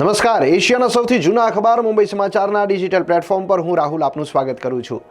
નમસ્કાર. એશિયાના સૌથી જૂના અખબાર મુંબઈ સમાચારના ડિજિટલ પ્લેટફોર્મ પર હું રાહુલ આપનું સ્વાગત કરું છું.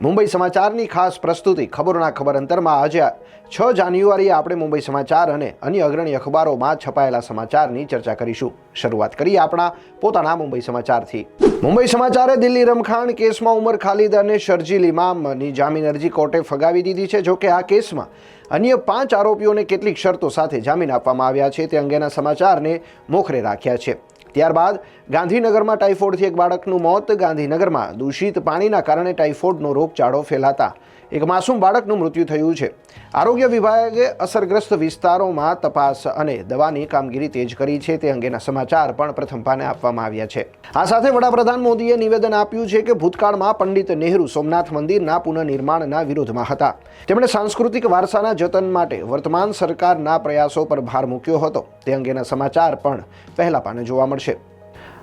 મુંબઈ સમાચારની ખાસ પ્રસ્તુતિ ખબરોના ખબર અંતરમાં આજે છ જાન્યુઆરીએ આપણે મુંબઈ સમાચાર અને અન્ય અગ્રણી અખબારોમાં છપાયેલા સમાચારની ચર્ચા કરીશું. શરૂઆત કરીએ આપણા પોતાના મુંબઈ સમાચારથી. મુંબઈ સમાચારે દિલ્હી રમખાણ કેસમાં ઉમર ખાલિદ અને શરજીલ ઇમામની જામીન અરજી કોર્ટે ફગાવી દીધી છે. જોકે આ કેસમાં અન્ય પાંચ આરોપીઓને કેટલીક શરતો સાથે જામીન આપવામાં આવ્યા છે તે અંગેના સમાચારને મોખરે રાખ્યા છે. ત્યારબાદ ગાંધીનગરમાં ટાઇફોઇડથી એક બાળકનું મોત, ગાંધીનગરમાં દૂષિત પાણીના કારણે ટાઇફોઇડનો રોગચાળો ફેલાતા એક માસૂમ બાળકનું મૃત્યુ થયું છે. આરોગ્ય વિભાગે અસરગ્રસ્ત વિસ્તારોમાં તપાસ અને દવાની કામગીરી તેજ કરી છે. તે અંગેના સમાચાર પણ પ્રથમ પાને આપવામાં આવ્યા છે. આ સાથે વડાપ્રધાન મોદીએ નિવેદન આપ્યું છે કે ભૂતકાળમાં પંડિત નહેરુ સોમનાથ મંદિરના પુનઃનિર્માણના વિરોધમાં હતા. તેમણે સાંસ્કૃતિક વારસાના જતન માટે વર્તમાન સરકારના પ્રયાસો પર ભાર મૂક્યો હતો. તે અંગેના સમાચાર પણ પહેલા પાને જોવા મળશે.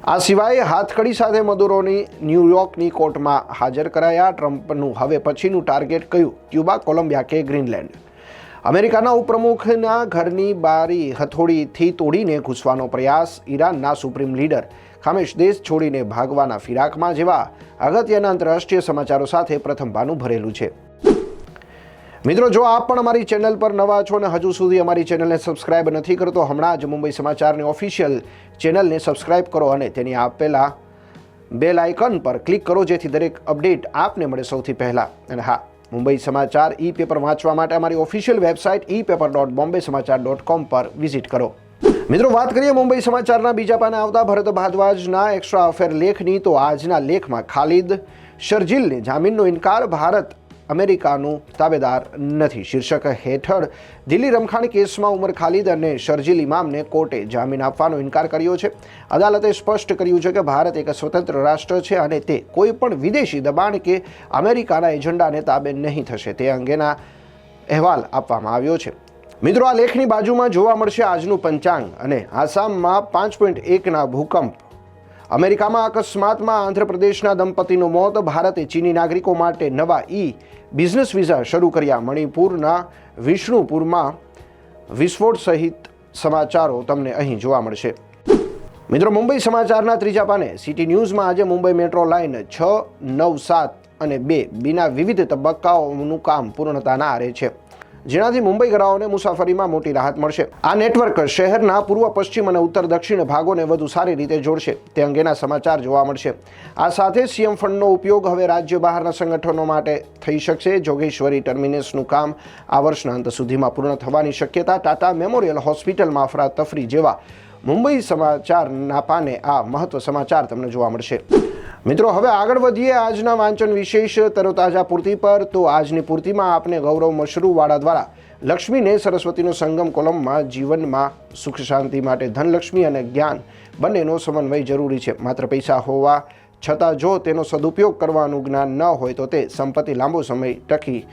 આ સિવાય હાથકડી સાથે મદુરોની ન્યૂયોર્કની કોર્ટમાં હાજર કરાયા ટ્રમ્પનું. હવે પછીનું ટાર્ગેટ કયું? ક્યુબા, કોલંબિયા કે ગ્રીનલેન્ડ? અમેરિકાના ઉપપ્રમુખના ઘરની બારી હથોડીથી તોડીને ઘૂસવાનો પ્રયાસ ઈરાનના સુપ્રીમ લીડર. ખામેશ દેશ છોડીને ભાગવાના ફિરાકમાં જેવા અગત્યના આંતરરાષ્ટ્રીય સમાચારો સાથે પ્રથમ પાનું ભરેલું છે. મિત્રો, જો આપ પણ અમારી ચેનલ પર નવા છો અને હજુ સુધી અમારી ચેનલને સબસ્ક્રાઇબ નથી કરતો, હમણાં જ મુંબઈ સમાચારની ઓફિશિયલ ચેનલને સબસ્ક્રાઇબ કરો અને તેની આપેલા બેલ આઇકન પર ક્લિક કરો, જેથી દરેક અપડેટ આપને મળે સૌથી પહેલાં. અને હા, મુંબઈ સમાચાર ઈ પેપર વાંચવા માટે અમારી official website e paper dot Bombay Samachar dot com પર વિઝિટ કરો. મિત્રો, વાત કરીએ મુંબઈ સમાચારના બીજા પાને આવતા. ભરત ભારદ્વાજના એક્સ્ટ્રા અફેર લેખની, તો આજના લેખમાં ખાલિદ શર્જિલને જામીનનો ઇનકાર, ભારત અમેરિકાનું તાબેદાર નથી. શીર્ષક હેઠળ, દિલ્હી રમખાણ કેસમાં ઉમર ખાલિદ અને શર્જીલ ઇમામને કોર્ટે જામીન આપવાનો ઇનકાર કર્યો છે. અદાલતે સ્પષ્ટ કર્યું છે કે ભારત એક સ્વતંત્ર રાષ્ટ્ર છે અને તે કોઈપણ વિદેશી દબાણ કે અમેરિકાના એજન્ડાને તાબે નહીં થશે તે અંગેના અહેવાલ આપવામાં આવ્યો છે. મિત્રો, આ લેખની બાજુમાં જોવા મળશે આજનું પંચાંગ અને આસામમાં પાંચ પોઈન્ટ એકના ભૂકંપ. અમેરિકામાં અકસ્માતમાં આંધ્રપ્રદેશના દંપતીનું મોત, ભારતે ચીની નાગરિકો માટે નવા ઈ બિઝનેસ વિઝા શરૂ કર્યા. મણિપુરના વિષ્ણુપુરમાં વિસ્ફોટ સહિત સમાચારો તમને અહીં જોવા મળશે. મિત્રો, મુંબઈ સમાચારના ત્રીજા પાને સિટી ન્યૂઝમાં આજે મુંબઈ મેટ્રો લાઇન છ, નવ, સાત અને બે બીના વિવિધ તબક્કાઓનું કામ પૂર્ણતાના આરે છે. જેનાથી મુંબઈગરાઓને મુસાફરીમાં મોટી રાહત મળશે. આ નેટવર્ક શહેરના પૂર્વ, પશ્ચિમ અને ઉત્તર, દક્ષિણ ભાગોને વધુ સારી રીતે જોડશે. તે અંગેના સમાચાર જોવા મળશે. આ સાથે સીએમ ફંડનો ઉપયોગ હવે રાજ્ય બહારના સંગઠનો માટે થઈ શકશે. જોગેશ્વરી ટર્મિનસનું કામ આ વર્ષના અંત સુધીમાં પૂર્ણ થવાની શક્યતા, ટાટા મેમોરિયલ હોસ્પિટલમાં અફરાતફરી જેવા મુંબઈ સમાચારના પાને આ મહત્વ સમાચાર તમને જોવા મળશે. મિત્રો, હવે આગળ વધીએ આજના વાંચન વિશેષ તરોતાજા પૂર્તિ પર. તો આજની પૂર્તિમાં આપને ગૌરવ મશરૂવાળા દ્વારા લક્ષ્મીને સરસ્વતીનો સંગમ કોલમમાં જીવનમાં સુખ શાંતિ માટે ધનલક્ષ્મી અને જ્ઞાન બંનેનો સમન્વય જરૂરી છે. માત્ર પૈસા હોવા છતાં જો તેનો સદુપયોગ કરવાનું જ્ઞાન ન હોય તો તે સંપત્તિ લાંબો સમય ટકી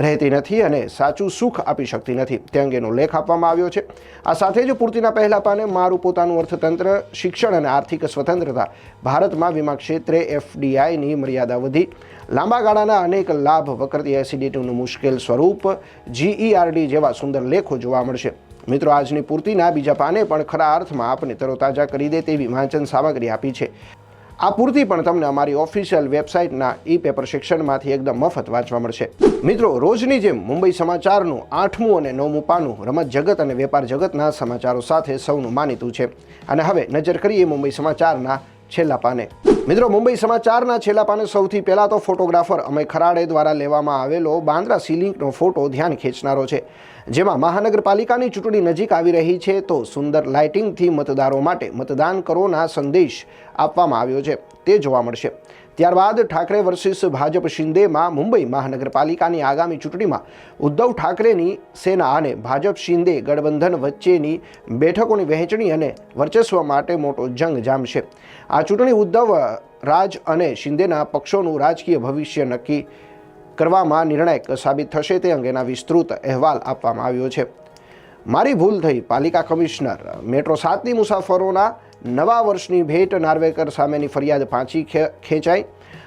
રહેતી નથી અને સાચું સુખ આપી શકતી નથી. તે અંગેનો લેખ આપવામાં આવ્યો છે. આ સાથે જ પૂર્તિના પહેલા પાને મારું પોતાનું અર્થતંત્ર, શિક્ષણ અને આર્થિક સ્વતંત્રતા ભારતમાં વીમા ક્ષેત્રે એફડીઆઈની મર્યાદા વધી. લાંબા ગાળાના અનેક લાભ વકરતી એસિડિટીનું મુશ્કેલ સ્વરૂપ જીઈઆરડી જેવા સુંદર લેખો જોવા મળશે. મિત્રો, આજની પૂર્તિના બીજા પાને પણ ખરા અર્થમાં આપને તરોતાજા કરી દે તેવી વાંચન સામગ્રી આપી છે. આ પૂર્તિ પણ તમને અમારી ઓફિશિયલ વેબસાઇટના ઈ પેપર શિક્ષણમાંથી એકદમ મફત વાંચવા મળશે. મિત્રો, રોજની જેમ મુંબઈ સમાચારનું આઠમું અને નવમું પાનું રમત જગત અને વેપાર જગતના સમાચારો સાથે સૌનું માનીતું છે. અને હવે નજર કરીએ મુંબઈ સમાચારના છેલ્લા પાને. મિત્રો, મુંબઈ સમાચારના છેલ્લા પાને સૌથી પહેલા તો ફોટોગ્રાફર અમય ખરાડે દ્વારા લેવામાં આવેલો બાંદ્રા સીલિંગનો ફોટો ધ્યાન ખેંચનારો છે. જેમાં મહાનગરપાલિકાની ચૂંટણી નજીક આવી રહી છે તો સુંદર લાઇટિંગથી મતદારો માટે મતદાન કરોના સંદેશ આપવામાં આવ્યો છે. તે જોવા મળશે. ત્યારબાદ ઠાકરે વર્સિસ ભાજપ શિંદેમાં મુંબઈ મહાનગરપાલિકાની આગામી ચૂંટણીમાં ઉદ્ધવ ઠાકરેની સેના અને ભાજપ શિંદે ગઠબંધન વચ્ચેની બેઠકોની વહેંચણી અને વર્ચસ્વ માટે મોટો જંગ જામશે. આ ચૂંટણી ઉદ્ધવ, રાજ અને શિંદેના પક્ષોનું રાજકીય ભવિષ્ય નક્કી કરવામાં નિર્ણાયક સાબિત થશે તે અંગેના વિસ્તૃત અહેવાલ આપવામાં આવ્યો છે. મારી ભૂલ થઈ, પાલિકા કમિશનર. મેટ્રો સાતની મુસાફરોના નવા વર્ષની ભેટ નાર્વેકર સામેની ફરિયાદ પાંચી ખેંચાઈ.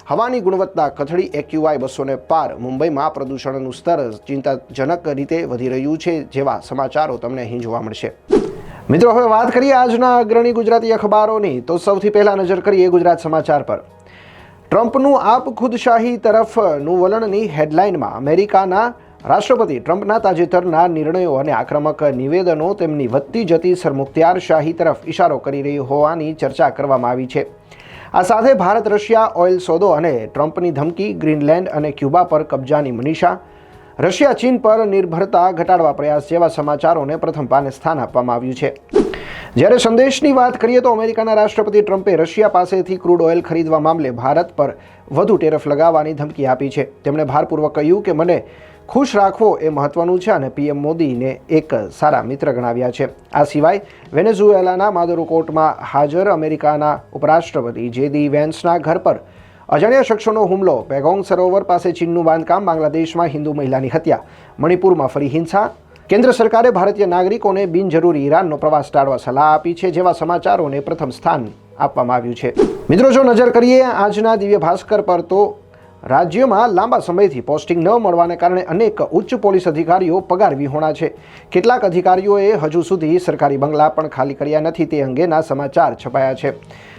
હવાની ગુણવત્તા કથળી એક્યુઆઈ બસોને પાર. મુંબઈમાં પ્રદૂષણનું સ્તર ચિંતાજનક રીતે વધી રહ્યું છે જેવા સમાચારો તમને અહીં જોવા મળશે. મિત્રો, હવે વાત કરીએ આજના અગ્રણી ગુજરાતી અખબારોની. તો સૌથી પહેલાં નજર કરીએ ગુજરાત સમાચાર પર. ટ્રમ્પનું આપ ખુદશાહી તરફનું વલણની હેડલાઇનમાં અમેરિકાના રાષ્ટ્રપતિ ટ્રમ્પના તાજેતરના નિર્ણયો અને આક્રમક નિવેદનો તેમની વધતી જતી સરમુખત્યારશાહી તરફ ઇશારો કરી રહી હોવાની ચર્ચા કરવામાં આવી છે. આ સાથે ભારત, રશિયા, ઓઇલ સોદો અને ટ્રમ્પની ધમકી, ગ્રીનલેન્ડ અને ક્યુબા પર કબજાની મનીષા, રશિયા, ચીન પર નિર્ભરતા ઘટાડવા પ્રયાસ જેવા સમાચારોને પ્રથમ પાને સ્થાન આપવામાં આવ્યું છે. જ્યારે સંદેશની વાત કરીએ તો અમેરિકાના રાષ્ટ્રપતિ ટ્રમ્પે રશિયા પાસેથી ક્રૂડ ઓઇલ ખરીદવા મામલે ભારત પર વધુ ટેરફ લગાવવાની ધમકી આપી છે. તેમણે ભારપૂર્વક કહ્યું કે મને ખુશ રાખવો એ મહત્વનું છે અને પીએમ મોદીને એક સારા મિત્ર ગણાવ્યા છે. આ સિવાય વેનેઝુએલાના માદુરો કોર્ટમાં હાજર અમેરિકાના ઉપરાષ્ટ્રપતિ જેદી વેન્સના ઘર પર અજાણ્યા શખ્સોનો હુમલો. પેગોંગ સરોવર પાસે ચીનનું બાંધકામ, બાંગ્લાદેશમાં હિન્દુ મહિલાની હત્યા. મણિપુરમાં ફરી હિંસા. કેન્દ્ર સરકારે ભારતીય નાગરિકોને બિનજરૂરી ઈરાનનો પ્રવાસ ટાળવા સલાહ આપી છે, જેવા સમાચારોને પ્રથમ સ્થાન આપવામાં આવ્યું છે. મિત્રો, જો નજર કરીએ આજના દિવ્ય ભાસ્કર પર તો રાજ્યમાં લાંબા સમયથી પોસ્ટિંગ ન મળવાને કારણે અનેક ઉચ્ચ પોલીસ અધિકારીઓ પગાર વિહોણા છે. કેટલાક અધિકારીઓએ હજુ સુધી સરકારી બંગલા પણ ખાલી કર્યા નથી તે અંગેના સમાચાર છપાયા છે.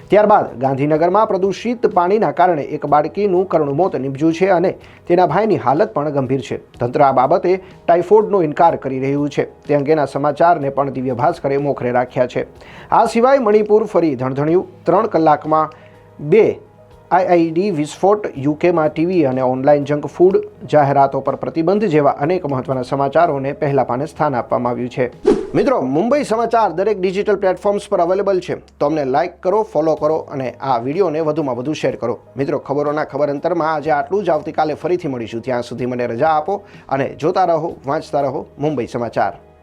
ત્યારબાદ ગાંધીનગરમાં પ્રદૂષિત પાણીના કારણે એક બાળકીનું કરુણ મોત નીપજ્યું છે અને તેના ભાઈની હાલત પણ ગંભીર છે. તંત્ર આ બાબતે ટાઇફોઇડનો ઇનકાર કરી રહ્યું છે. તે અંગેના સમાચારને પણ દિવ્ય ભાસ્કરે મોખરે રાખ્યા છે. આ સિવાય મણિપુર ફરી ધણધણ્યું. ત્રણ કલાકમાં બે આઈઆઈડી, વિસ્ફોટ, યુકેમાં ટીવી અને ઓનલાઈન જંક ફૂડ, જાહેરાતો પર પ્રતિબંધ જેવા અનેક મહત્વના સમાચારોને પહેલા પાને સ્થાન આપવામાં આવ્યું છે. મિત્રો, મુંબઈ સમાચાર દરેક ડિજિટલ પ્લેટફોર્મ્સ પર અવેલેબલ છે. તો અમને લાઇક કરો, ફોલો કરો અને આ વિડીયોને વધુમાં વધુ શેર કરો. મિત્રો, ખબરોના ખબર અંતરમાં આજે આટલું જ. આવતીકાલે ફરીથી મળીશું. ત્યાં સુધી મને રજા આપો અને જોતા રહો, વાંચતા રહો મુંબઈ સમાચાર.